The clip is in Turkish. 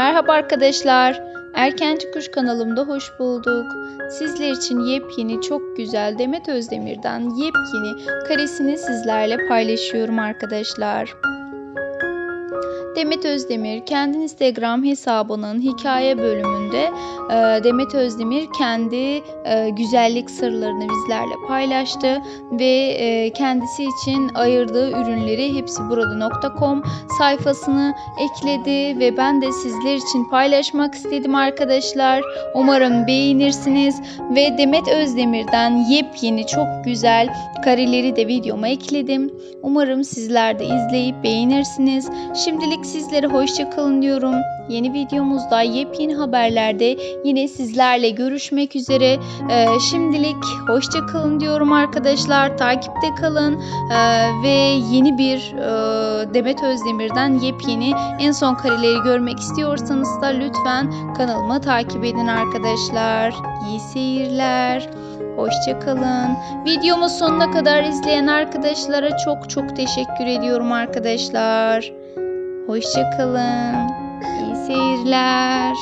Merhaba arkadaşlar. Erkenci Kuş kanalımda hoş bulduk. Sizler için yepyeni çok güzel Demet Özdemir'den yepyeni karesini sizlerle paylaşıyorum arkadaşlar. Demet Özdemir kendi Instagram hesabının hikaye bölümünde e, Demet Özdemir kendi e, güzellik sırlarını bizlerle paylaştı ve e, kendisi için ayırdığı ürünleri hepsi burada.com sayfasını ekledi ve ben de sizler için paylaşmak istedim arkadaşlar. Umarım beğenirsiniz ve Demet Özdemir'den yepyeni çok güzel kareleri de videoma ekledim. Umarım sizler de izleyip beğenirsiniz. Şimdilik sizlere hoşça kalın diyorum. Yeni videomuzda yepyeni haberlerde yine sizlerle görüşmek üzere. Ee, şimdilik hoşça kalın diyorum arkadaşlar. Takipte kalın Ee, ve yeni bir e, Demet Özdemir'den yepyeni en son kareleri görmek istiyorsanız da lütfen kanalımı takip edin arkadaşlar. İyi seyirler. Hoşça kalın. Videomu sonuna kadar izleyen arkadaşlara çok çok teşekkür ediyorum arkadaşlar. Hoşça kalın. İyi seyirler.